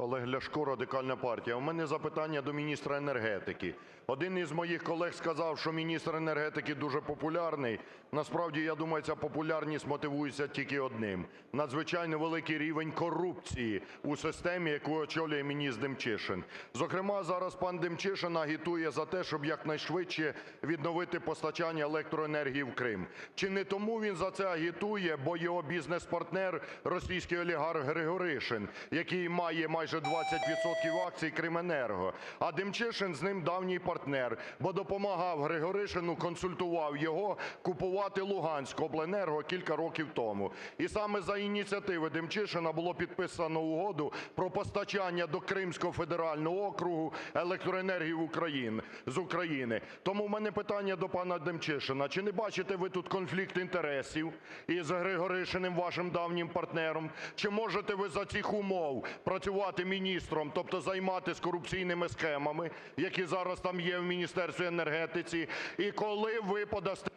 Олег Ляшко, Радикальна партія. У мене запитання до міністра енергетики. Один із моїх колег сказав, що міністр енергетики дуже популярний. Насправді, я думаю, ця популярність мотивується тільки одним – надзвичайно великий рівень корупції у системі, яку очолює міністр Демчишин. Зокрема, зараз пан Демчишин агітує за те, щоб якнайшвидше відновити постачання електроенергії в Крим. Чи не тому він за це агітує, бо його бізнес-партнер – російський олігарх Григоришин, який має майже 20 відсотків акцій Крименерго, а Демчишин з ним давній партнер, бо допомагав Григоришину, консультував його купувати Луганськобленерго кілька років тому. І саме за ініціативи Демчишина було підписано угоду про постачання до Кримського федерального округу електроенергії в Україну, з України. Тому в мене питання до пана Демчишина. Чи не бачите ви тут конфлікт інтересів із Григоришиним, вашим давнім партнером? Чи можете ви за цих умов працювати міністром, тобто займатися корупційними схемами, які зараз там є в Міністерстві енергетиці? І коли ви подасте